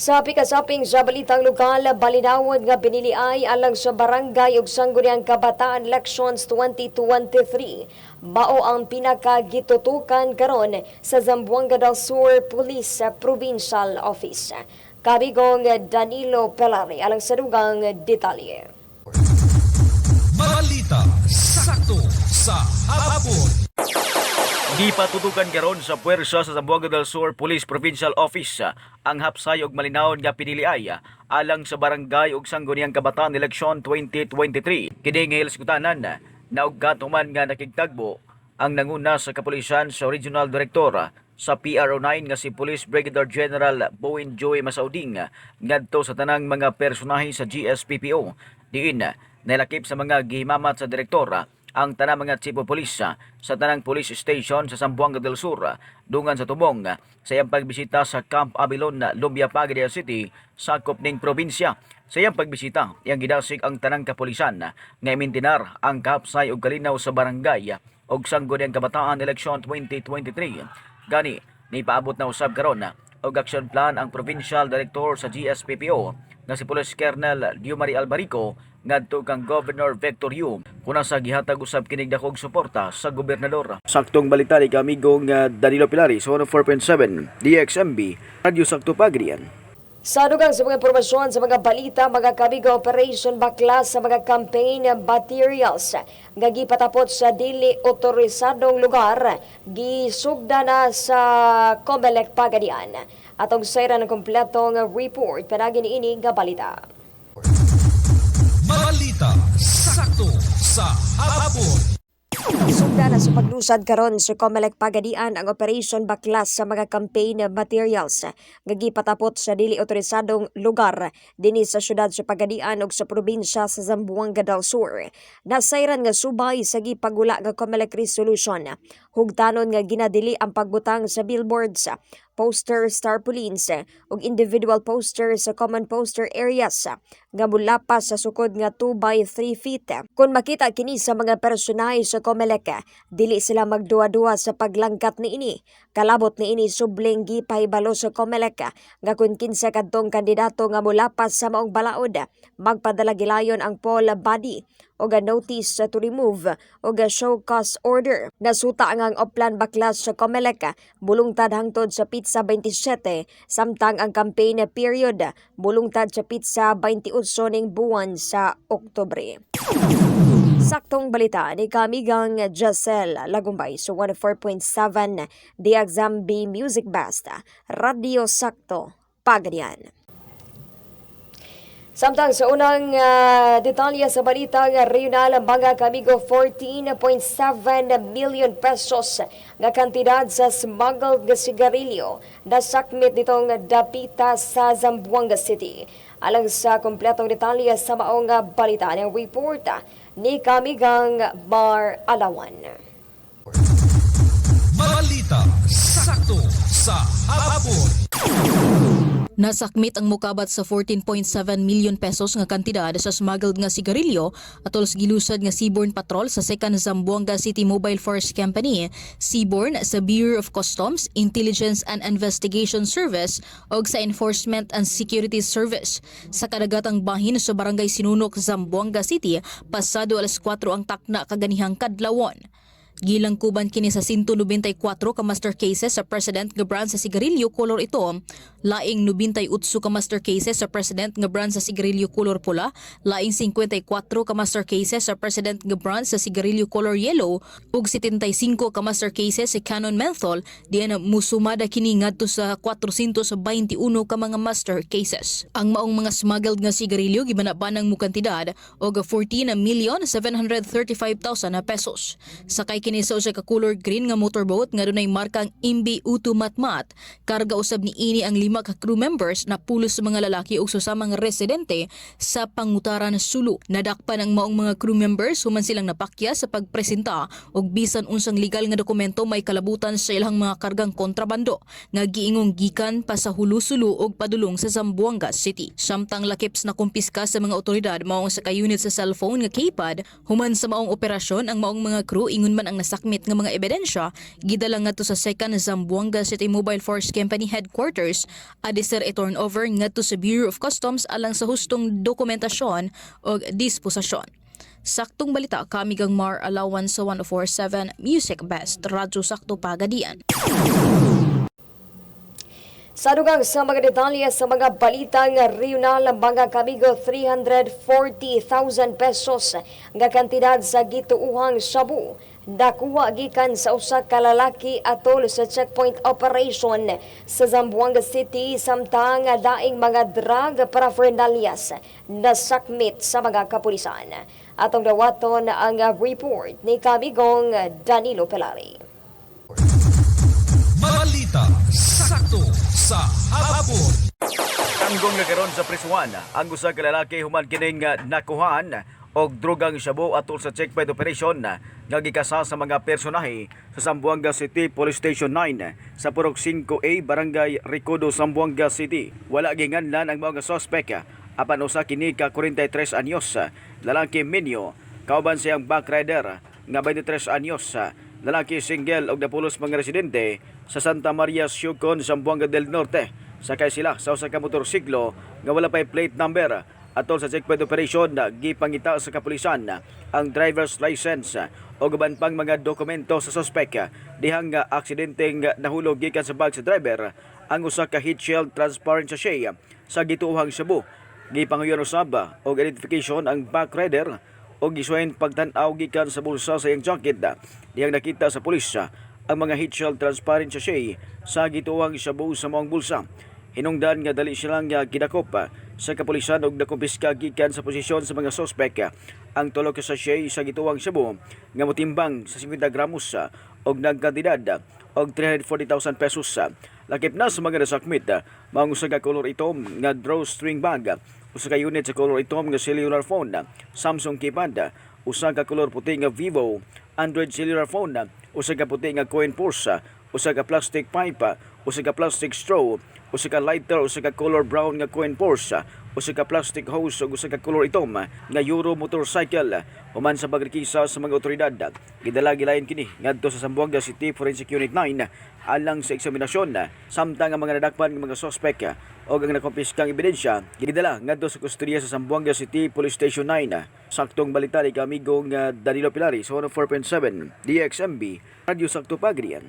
Sa pikasaping sa balitang lokal, balinawod nga biniliay alang sa barangay ug sangguniang kabataan elections 2023. Mao ang pinakagitutukan karon sa Zamboanga del Sur Police Provincial Office. Kabigong Danilo Pelari alang sa dugang detalye. Balita sakto sa hapon. Di patutukan karon sa puwersa sa Zamboanga del Sur Police Provincial Office ah, ang hapsay ug malinawon nga piniliay ah, alang sa barangay ug sangguniang kabataan eleksyon 2023. Kini nga hilasgutanan na naugat human nga nakigtagbo ang nanguna sa kapulisan sa Regional Director ah, sa PRO9 nga si Police Brigadier General Bowen Joy Masauding ah, ngadto sa tanang mga personahe sa GSPPO diin ah, nilakip sa mga gihimamat sa direktora ang tanang mga chief of sa tanang police station sa Zamboanga del Sur dungan sa Tubong sa iyang pagbisita sa Camp Abilon na Lumbia Pagdia City sakop ning probinsya. Sa iyang pagbisita, iyang gidasig ang tanang kapulisan nga imintinar ang kahapsay ug kalinaw sa barangay ug sangguniang kabataan eleksyon 2023. Gani, ni paabot na usab karon og action plan ang provincial director sa GSPPO nga si Police Colonel Diomari Albarico ngadto kang Governor Victor Yu kuna sa gihatag usab kinig dakog suporta sa gobernador. Saktong balita ni kamigong uh, Danilo Pilaris 104.7 DXMB Radio Sakto Pagrian. Sa dugang sa mga impormasyon sa mga balita, mga kabiga operation baklas sa mga campaign materials. Gagi patapot sa dili otorisadong lugar, gisugda na sa Comelec Pagadian. Atong sayra ng kompletong report, panagin ini nga balita. Balita sakto sa hapon. Sugda na sa paglusad karon sa Comelec Pagadian ang operation baklas sa mga campaign materials. Gagi patapot sa dili otorisadong lugar dinhi sa syudad sa Pagadian ug sa probinsya sa Zamboanga del Sur. Nasayran nga subay sa gipagula nga Comelec resolution. Hugdanon nga ginadili ang pagbutang sa billboards poster tarpaulins ug individual poster sa common poster areas nga mulapas sa sukod nga 2 by 3 feet. Kung makita kini sa mga personahe sa Comelec, dili sila magduwa-duwa sa paglangkat ni ini. Kalabot ni ini subling gipahibalo sa Comelec nga kung kinsa kadtong kandidato nga mulapas sa maong balaod, magpadala gilayon ang poll body o ga notice to remove o ga show cause order. Nasuta nga ang oplan baklas sa Comelec bulungtad hangtod sa pizza 27 samtang ang campaign period bulungtad sa pizza 28 ning buwan sa Oktubre. Saktong balita ni Kamigang Giselle Lagumbay sa 104.7 Diagzambi Music Basta Radio Sakto Pagadian. Samtang sa unang ah, detalye sa balita nga regional mga kamigo 14.7 million pesos nga kantidad sa smuggled nga sigarilyo na sakmit nitong dapita sa Zamboanga City. Alang sa kompletong detalye sa maong balita ng report ni Kamigang Mar Alawan. Balita sakto sa hapon. Nasakmit ang mukabat sa 14.7 million pesos nga kantidad sa smuggled nga sigarilyo atol sa gilusad nga Seaborn Patrol sa 2nd Zamboanga City Mobile Force Company, Seaborn sa Bureau of Customs, Intelligence and Investigation Service ug sa Enforcement and Security Service sa kadagatang bahin sa Barangay Sinunok, Zamboanga City pasado alas 4 ang takna kaganihang kadlawon. Gilang kuban kini sa 194 ka master cases sa President nga brand sa sigarilyo color ito. Laing 98 ka master cases sa President nga brand sa sigarilyo color pula, laing 54 ka master cases sa President nga brand sa sigarilyo color yellow ug 75 ka master cases sa Canon menthol diyan musumada kini ngadto sa 421 ka mga master cases. Ang maong mga smuggled nga sigarilyo gibanabanang mo kantidad og 14 million 735,000 na pesos. Sakay kini sa usa ka color green nga motorboat nga dunay markang Imbi Utu Matmat. Karga usab ni ini ang lima ka crew members na pulos sa mga lalaki ug susamang residente sa pangutaran Sulu. Nadakpan ang maong mga crew members human silang napakya sa pagpresenta og bisan unsang legal nga dokumento may kalabutan sa ilang mga kargang kontrabando nga giingong gikan pa sa Hulu-Sulu ug padulong sa Zamboanga City. Samtang lakips na kumpiska sa mga otoridad maong sa ka-unit sa cellphone nga keypad human sa maong operasyon ang maong mga crew ingon man ang nasakmit nga mga ebidensya gidala ngadto sa 2nd Zamboanga City Mobile Force Company headquarters adi sir i-turnover ngadto sa Bureau of Customs alang sa hustong dokumentasyon o disposasyon. Saktong balita kami gang Mar Allowance sa 1047 Music Best Radyo Sakto Pagadian. Sa dugang sa mga detalye sa mga balitang regional mga kamigo 340,000 pesos nga kantidad sa gituuhang sabu nakuha gikan sa usa ka lalaki atol sa checkpoint operation sa Zamboanga City samtang daing mga drug paraphernalias na sakmit sa mga kapulisan. Atong dawaton ang report ni Kamigong Danilo Pelari. Balita sakto sa hapon. Tanggong nga karon sa prisuan ang usa ka lalaki human kining nakuhaan og drogang shabu atol sa checkpoint operation nga gikasa sa mga personahe sa Zamboanga City Police Station 9 sa Purok 5A Barangay Ricodo, Zamboanga City. Wala ginganlan ang mga suspect apan usa kini ka 43 anyos lalaki Minyo kauban siyang backrider nga 23 anyos lalaki single og napulos mga residente sa Santa Maria Siucon, Zamboanga del Norte. Sakay sila sa usa ka motorsiklo nga wala pay plate number atol sa checkpoint operation gipangita sa kapulisan ang driver's license o gaban pang mga dokumento sa suspect. Dihang aksidenteng nahulog gikan sa bag sa driver ang usa ka heat shield transparent sachet sa gituohang Cebu. Gipangayon usab og identification ang back rider o gisuwain pagtan-aw gikan sa bulsa sa iyang jacket. Diyang nakita sa pulis ang mga heat shield transparent sachet sa gituwang shabu sa maong bulsa. Hinungdan nga dali silang nga gidakop sa kapulisan og nakumpiska gikan sa posisyon sa mga sospek ang tulo ka sachet sa gituwang shabu nga motimbang sa 50 gramos og nagkantidad og 340,000 pesos. Lakip na sa mga nasakmit, maong usa ka color itom nga drawstring bag, usa ka unit sa color itom nga cellular phone, Samsung keypad, usa ka color puti nga Vivo, Android cellular phone, usa ka puti nga coin purse, usa ka plastic pipe, usa ka plastic straw, usa ka lighter, usa ka color brown nga coin purse, usa ka plastic hose ug usa ka color itom nga Euro motorcycle. Human sa pagrekisa sa mga otoridad gidala gilayan kini ngadto sa Zamboanga City Forensic Unit 9 alang sa eksaminasyon samtang ang mga nadakpan nga mga suspect o ang nakumpiskang ebidensya gidala ngadto sa kustodiya sa Zamboanga City Police Station 9 saktong balita ni kamigong Danilo Pilari sa 104.7 DXMB Radio Sakto Pagrian